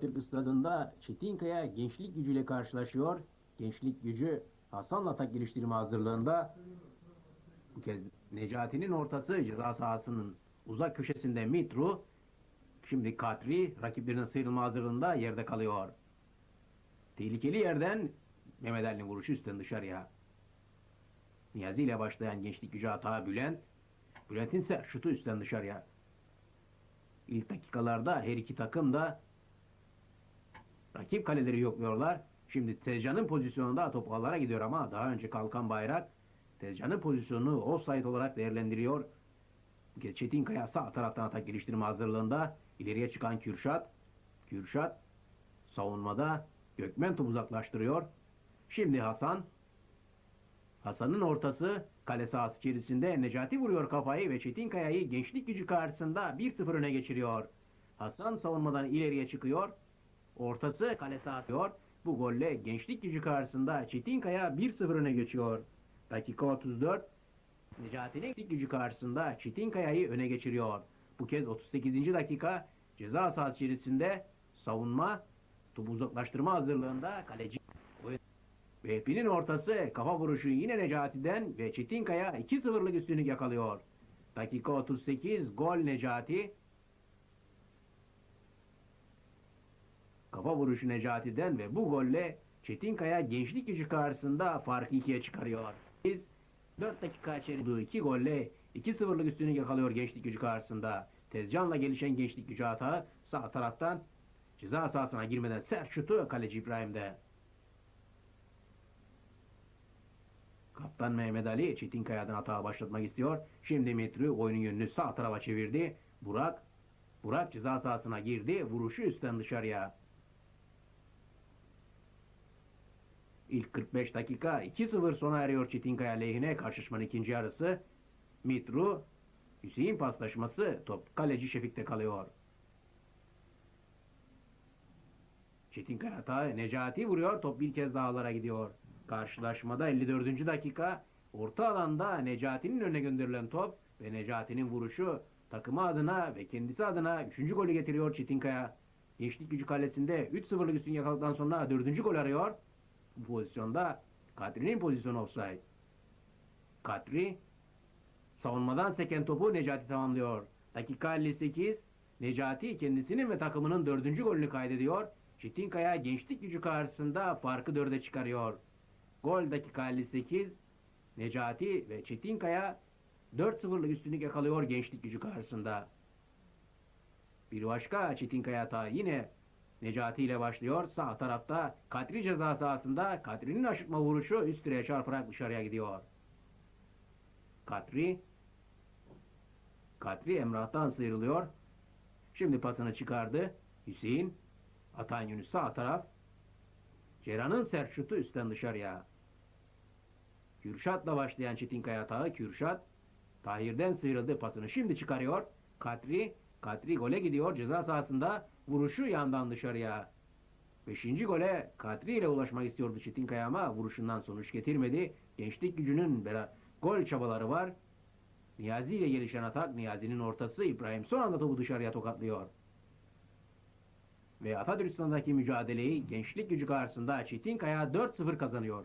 Türk stadında Çetinkaya gençlik gücüyle karşılaşıyor. Gençlik gücü Hasan'la atak geliştirme hazırlığında. Bu kez Necati'nin ortası ceza sahasının uzak köşesinde Mitru. Şimdi Katri rakiplerinin sıyrılma hazırlığında yerde kalıyor. Tehlikeli yerden Mehmet Ali'nin vuruşu üstten dışarıya. Niyazi ile başlayan gençlik gücü hata Bülent. Bülent'in ise şutu üstten dışarıya. İlk dakikalarda her iki takım da rakip kaleleri yokluyorlar. Şimdi Tezcan'ın pozisyonunda top ağlara gidiyor ama daha önce kalkan bayrak Tezcan'ın pozisyonunu offside olarak değerlendiriyor. Bu kez Çetinkaya sağ taraftan atak geliştirme hazırlığında ileriye çıkan Kürşat. Kürşat savunmada Gökmen topu uzaklaştırıyor. Şimdi Hasan Hasan'ın ortası kale sahası içerisinde Necati vuruyor kafayı ve Çetinkaya'yı gençlik gücü karşısında 1-0 öne geçiriyor. Hasan savunmadan ileriye çıkıyor. Ortası kale sahası. Bu golle gençlik gücü karşısında Çetinkaya 1-0 öne geçiyor. Dakika 34. Necati'nin gençlik gücü karşısında Çetinkaya'yı öne geçiriyor. Bu kez 38. dakika ceza sahası içerisinde savunma topu uzaklaştırma hazırlığında kaleci Vehbi'nin ortası kafa vuruşu yine Necati'den ve Çetinkaya 2-0'lık üstünlük yakalıyor. Dakika 38 gol Necati. Kafa vuruşu Necati'den ve bu golle Çetinkaya gençlik gücü karşısında farkı ikiye çıkarıyor. Biz 4 dakika içerisinde 2 golle 2-0'lık üstünlük yakalıyor gençlik gücü karşısında. Tezcan'la gelişen gençlik gücü hata sağ taraftan ceza sahasına girmeden sert şutu kaleci İbrahim'de. Kaptan Mehmet Ali Çetinkaya'dan hata başlatmak istiyor. Şimdi Metru oyunun yönünü sağ tarafa çevirdi. Burak Burak ceza sahasına girdi. Vuruşu üstten dışarıya. İlk 45 dakika 2-0 sona eriyor Çetinkaya lehine karşılaşmanın ikinci yarısı. Mitru Hüseyin paslaşması top kaleci Şefik'te kalıyor. Çetinkaya hata Necati vuruyor top bir kez daha ağlara gidiyor. Karşılaşmada 54. dakika orta alanda Necati'nin önüne gönderilen top ve Necati'nin vuruşu takımı adına ve kendisi adına 3. golü getiriyor Çetinkaya. Gençlik gücü kalesinde 3-0'lık üstün yakaladıktan sonra 4. gol arıyor. Pozisyonda Kadri'nin pozisyonu offside. Kadri savunmadan seken topu Necati tamamlıyor. Dakika 58 Necati kendisinin ve takımının 4. golünü kaydediyor. Çetinkaya gençlik gücü karşısında farkı 4'e çıkarıyor. Gol dakika 58 Necati ve Çetinkaya 4-0'lık üstünlük yakalıyor gençlik gücü karşısında. Bir başka Çetinkaya hata yine Necati ile başlıyor. Sağ tarafta Kadri ceza sahasında Kadri'nin aşırtma vuruşu üst direğe çarparak dışarıya gidiyor. Kadri Kadri Emrah'tan sıyrılıyor. Şimdi pasını çıkardı. Hüseyin Atan yönü sağ taraf. Ceran'ın sert şutu üstten dışarıya. Kürşat'la başlayan Çetinkaya atağı Kürşat Tahir'den sıyrıldı pasını şimdi çıkarıyor. Katri Katri gole gidiyor ceza sahasında vuruşu yandan dışarıya. Beşinci gole Katri ile ulaşmak istiyordu Çetinkaya ama vuruşundan sonuç getirmedi. Gençlik gücünün gol çabaları var. Niyazi ile gelişen atak Niyazi'nin ortası İbrahim son anda topu dışarıya tokatlıyor. Ve Atatürk'teki mücadeleyi gençlik gücü karşısında Çetinkaya 4-0 kazanıyor.